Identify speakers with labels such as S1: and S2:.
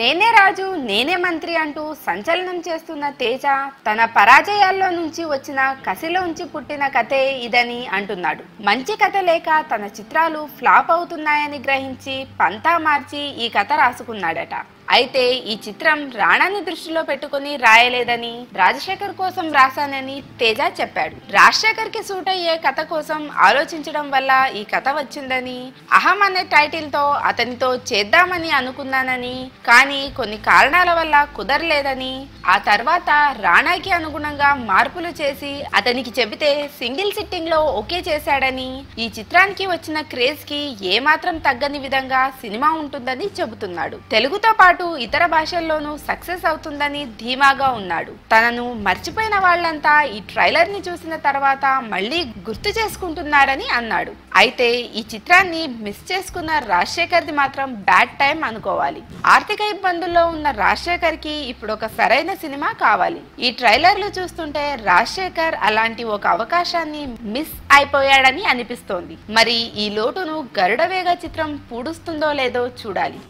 S1: నేనే రాజు నేనే మంత్రి అంటూ సంచలనం చేస్తున్న తేజ తన పరాజయాల్లో నుంచి వచ్చిన కసిలోంచి పుట్టిన కథే ఇదని అంటున్నాడు. మంచి కథ లేక తన చిత్రాలు ఫ్లాప్ అవుతున్నాయని గ్రహించి పంతా మార్చి ఈ కథ రాసుకున్నాడట. అయితే ఈ చిత్రం రాణాని దృష్టిలో పెట్టుకుని రాయలేదని రాజశేఖర్ కోసం రాశానని తేజ చెప్పాడు. రాజశేఖర్కి సూట్ అయ్యే కథ కోసం ఆలోచించడం వల్ల ఈ కథ వచ్చిందని అహం అనే టైటిల్తో అతనితో చేద్దామని అనుకున్నానని కానీ కొన్ని కారణాల వల్ల కుదరలేదని ఆ తర్వాత రాణాకి అనుగుణంగా మార్పులు చేసి అతనికి చెబితే సింగిల్ సిట్టింగ్లో ఓకే చేశాడని ఈ చిత్రానికి వచ్చిన క్రేజ్కి ఏమాత్రం తగ్గని విధంగా సినిమా ఉంటుందని చెబుతున్నాడు. తెలుగుతో పాటు ఇతర భాషల్లోనూ సక్సెస్ అవుతుందని ధీమాగా ఉన్నాడు. తనను మర్చిపోయిన వాళ్ళంతా ఈ ట్రైలర్ని చూసిన తర్వాత మళ్ళీ గుర్తు చేసుకుంటున్నారని అన్నాడు. అయితే ఈ చిత్రాన్ని మిస్ చేసుకున్న రాజశేఖర్ ది మాత్రం బ్యాడ్ టైం అనుకోవాలి. ఆర్థిక ఇబ్బందుల్లో ఉన్న రాజశేఖర్కి ఇప్పుడు ఒక సరైన సినిమా కావాలి. ఈ ట్రైలర్లు చూస్తుంటే రాజశేఖర్ అలాంటి ఒక అవకాశాన్ని మిస్ అయిపోయాడని అనిపిస్తోంది. మరి ఈ లోటును గరుడవేగ చిత్రం పూడుస్తుందో లేదో చూడాలి.